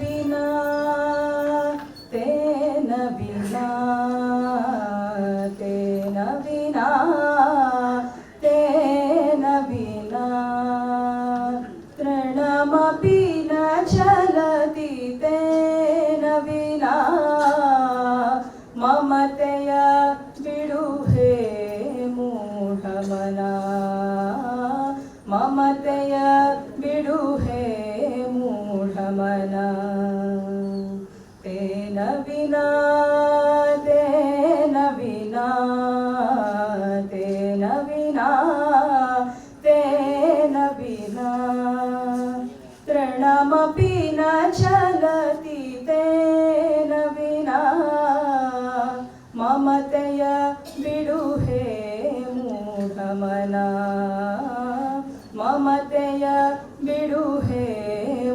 विना तेन विना तेन विना तेन विना तृणमपि न चलति तेन विना ममतया विडुहे मू ಕಮಲ ಮಮತೆಯ ಬಿಡುಹೇ ಮೂಢಮನ ತೇನ ವಿನಾ ತೇನ ವಿನಾ ತೇನ ವಿನಾ ತೇನ ವಿನಾ तृणमपि न चलति तेन विना मम ते ಮೂಢಮನ ಮಮತೆಯ ಬಿಡು ಹೇ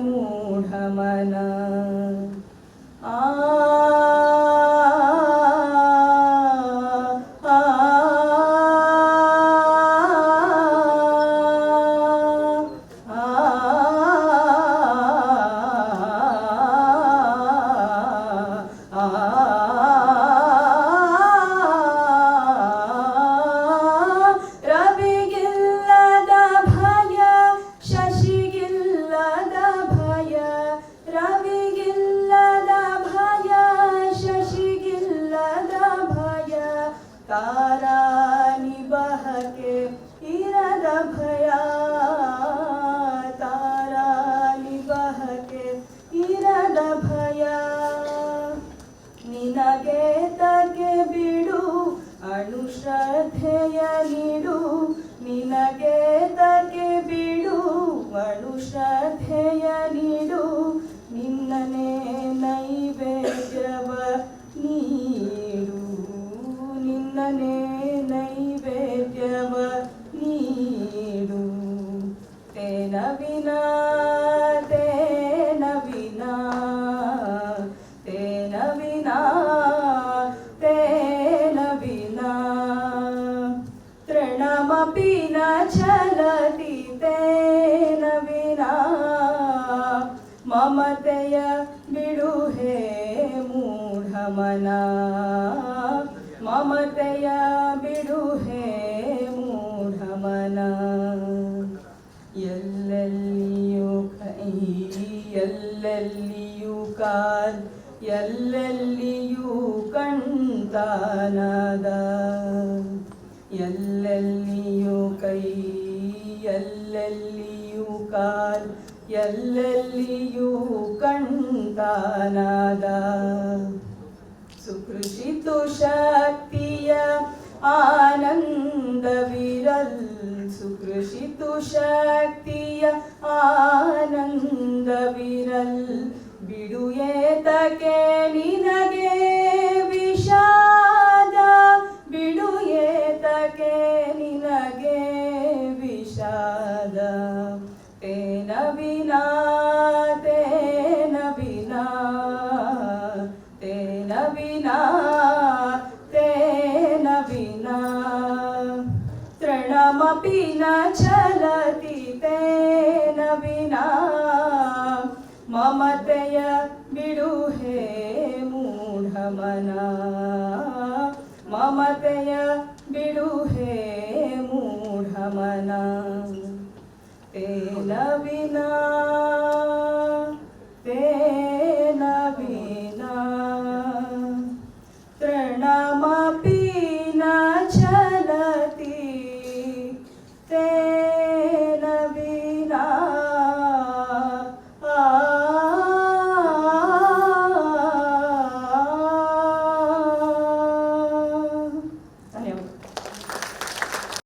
ಮೂಢಮನ ನಿನಗೆ ತಗೆ ಬಿಡು ಅಣುಶ್ರದ್ಧೆಯ ನೀಡು. ನಿನ್ನನೆ ನೈವೇದ್ಯವ ನೀಡು. ನಿನ್ನನೆ ನೈವೇದ್ಯವ ನೀಡು. ತೇನ ತೇನವಿನ ತೇನ ಮಮತೆಯ ಬಿಡು ಹೇ ಮೂಢಮನ. ಮಮತೆಯ ಬಿಡು ಹೇ ಮೂಢಮನ. ಎಲ್ಲೆಲ್ಲಿಯೂ ಕೈ, ಎಲ್ಲೆಲ್ಲಿಯೂ ಕಾಲ್, ಎಲ್ಲೆಲ್ಲಿಯೂ ಕಣ್ತಾನದ. ಎಲ್ಲೆಲ್ಲಿಯೂ ಕೈ, ಎಲ್ಲೆಲ್ಲಿಯೂ ಕಾಲ್ ಎಲ್ಲೆಲ್ಲಿಯೂ ಕಣ್ತಾನದ ಸುಕೃಷಿತು ಶಕ್ತಿಯ ಆನಂದವಿರಲ್. ಸುಕೃಷಿತು ಶಕ್ತಿಯ मनमपि न चलति तेन विना ममतय बिडुहे मूढमना। ममतय बिडुहे मूढमना। तेन विना